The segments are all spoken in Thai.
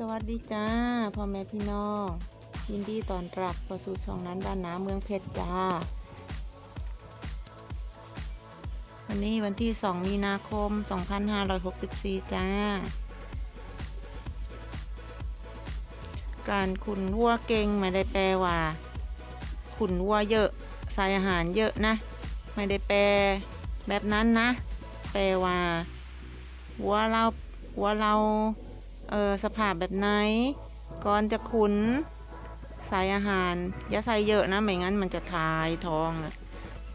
สวัสดีจ้าพ่อแม่พี่น้องยินดีต้อนรับเข้าสู่ช่องนั้นบ้านนาเมืองเพชรจ้า วันนี้วันที่ 2 มีนาคม 2564 จ้า การขุนวัวเก่งไม่ได้แปลว่าขุนวัวเยอะใส่อาหารเยอะนะ ไม่ได้แปลแบบนั้นนะ แปลว่าวัวเราวัวเรา เออสภาพแบบไหนก่อนจะขุนใส่อาหารอย่าใส่เยอะนะไม่งั้นมันจะทายทองนะ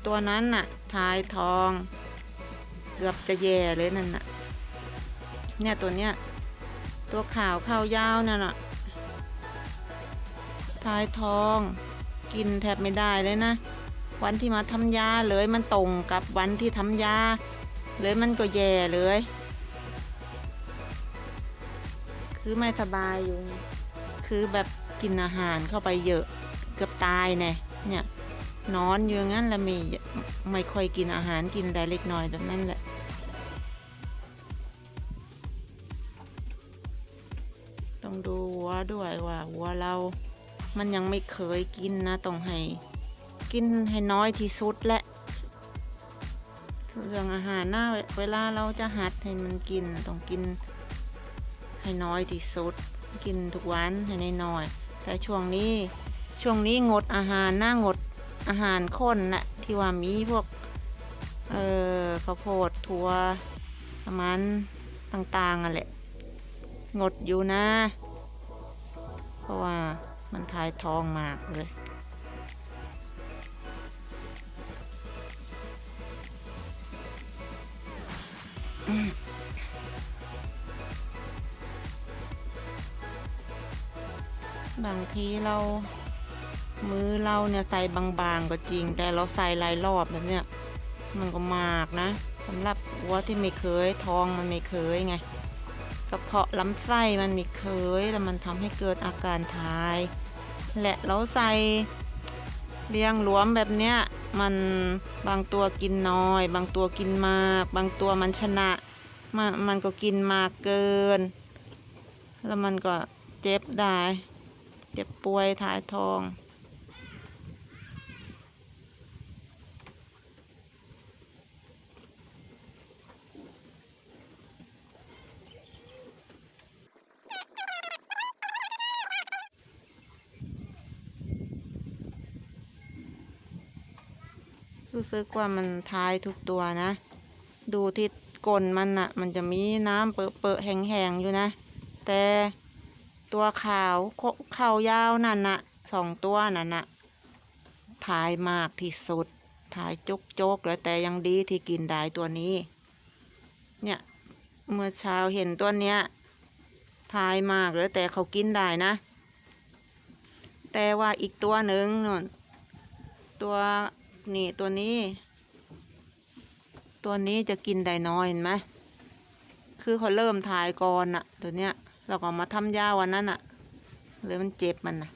ตัวนั้นน่ะทายทองเกือบจะแย่เลยนั่นน่ะเนี่ยตัวเนี้ยตัวขาวข้าวยาวนั่นน่ะทายทองกินแทบไม่ได้เลยนะ วันที่มาทำยาเลยมันตรงกับวันที่ทำยาเลยมันก็แย่เลย คือไม่สบายอยู่ คือแบบกินอาหารเข้าไปเยอะเกือบตายแน่เนี่ยนอนอยู่งั้นแล้วไม่ไม่ค่อยกินอาหารกินได้เล็กน้อยแบบนั้นแหละต้องดูวัวด้วยว่าวัวเรา มันยังไม่เคยกินนะต้องให้กินให้น้อยที่สุดแหละเรื่องอาหารหน้าเวลาเราจะหัดให้มันกินต้องกิน ให้น้อยที่สุด กินทุกวันให้น้อยๆแต่ช่วงนี้ช่วงนี้งดอาหารหน้างดอาหารข้นนะที่ว่ามีพวกเอ่อข้าวโพดถั่วประมาณต่างๆอะแหละงดอยู่นะ เพราะว่ามันทายทองมากเลย บางทีเรา มือเราเนี่ยใส่บางๆก็จริง แต่เราใส่หลายรอบแบบเนี้ยมันก็มากนะสำหรับวัวที่ไม่เคยท้องมันไม่เคยไงกระเพาะลำไส้มันไม่เคยแล้วมันทำให้เกิดอาการทาย และเราใส่เลี้ยงหลวมแบบเนี้ยมันบางตัวกินน้อย บางตัวกินมาก บางตัวมันชนะมันมันก็กินมากเกิน แล้วมันก็เจ็บได้ เจ็บป่วยถ่ายทอง รู้สึกว่ามันทายทุกตัวนะ ดูที่ก้นมันอะมันจะมีน้ำเปอะๆแห้งๆอยู่นะ แต่ ตัวขาวขาวยาวนั่นน่ะสองตัวนั่นน่ะทายมากที่สุดทายจกจกๆเลยแต่ยังดีที่กินได้ตัวนี้ เนี่ยเมื่อเช้าเห็นตัวเนี้ยทายมากเลยแต่เขากินได้นะ แต่ว่าอีกตัวหนึ่งนู่นตัวนี่ตัวนี้ ตัวนี้จะกินได้น้อยเห็นไหมคือเขาเริ่มทายก่อนอะตัวเนี้ย เราก็มาทำยาวันนั้นอะเลยมันเจ็บมันนะ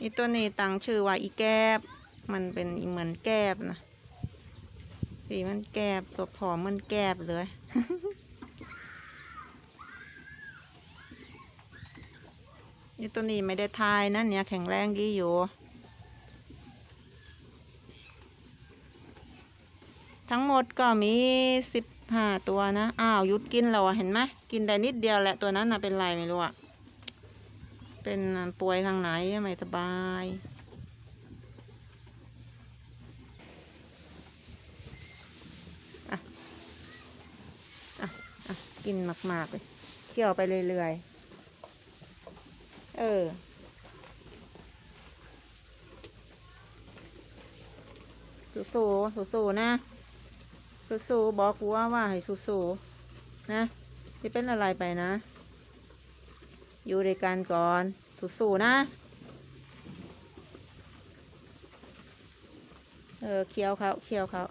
อีตัวนี้ตั้งชื่อว่าอีแกบ มันเป็นเหมือนแกบนะสีมันแกบตัวผอมมันแกบเลยนี่ตัวนี้ไม่ได้ทายนะเนี่ยแข็งแรงดีอยู่ ทั้งหมดก็มีสิบห้าตัวนะ อ้าวหยุดกินแล้วอะเห็นไหมกินได้นิดเดียวแหละตัวนั้นนะเป็นไรไม่รู้อะเป็นป่วยทางไหนไม่สบาย อะ อะ อะ กินมากๆเลยเคี่ยวไปเรื่อยๆ เออสู้ๆสู้ๆนะ สู้ๆบอกกูว่าว่าให้สู้ๆนะจะเป็นอะไรไปนะ อยู่ด้วยกันก่อนสู้ๆนะเออเคี้ยวเขาเคี้ยวเขา